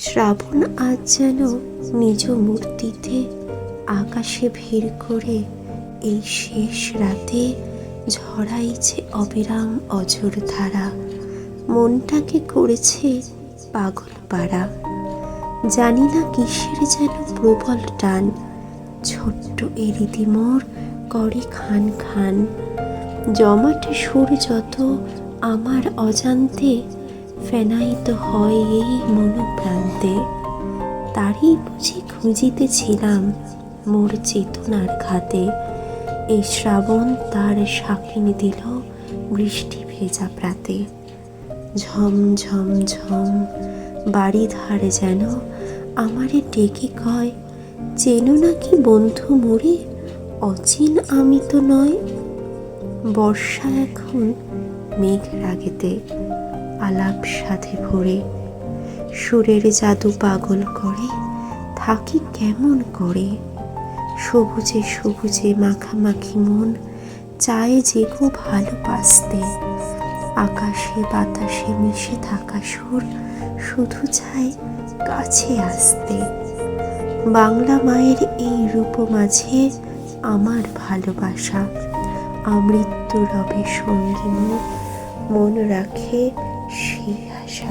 শ্রাবণ আজ যেন নিজ মূর্তিতে আকাশে ভিড় করে এই শেষ রাতে ঝরাইছে অবিরাম অজর ধারা। মনটাকে করেছে পাগল পাড়া। জানি না কিসের যেন প্রবল টান। ছোট্ট এই রীতিমোর করে খান খান। জমাটে সুর যত আমার অজান্তে ফেনায়িত হয় এই মনোপ্রান্তে। তারই বুঝি খুঁজিতেছিলাম মোর চেতনার ঘাতে। এই শ্রাবণ তার সাকিনি দিল বৃষ্টি ভেজা প্রাতে। ঝম ঝম ঝম, বাড়ি ধারে যেন আমারে ডেকে কয়, চেনো নাকি বন্ধু মরে? অচিন আমি তো নয়। বর্ষা এখন মেঘ রাগেতে। আলাপ সাথে ভরে। সুরের জাদু পাগল করে, থাকি কেমন করে? সবুজে সবুজে মাখামাখি মন, চায় যে গো ভালোবাসতে আকাশে বাতাসে মিশে থাকা সুর, শুধু চায় কাছে আসতে। বাংলা মায়ের এই রূপ মাঝে আমার ভালোবাসা। আমৃত্যু রবে সঙ্গী মন রাখে еще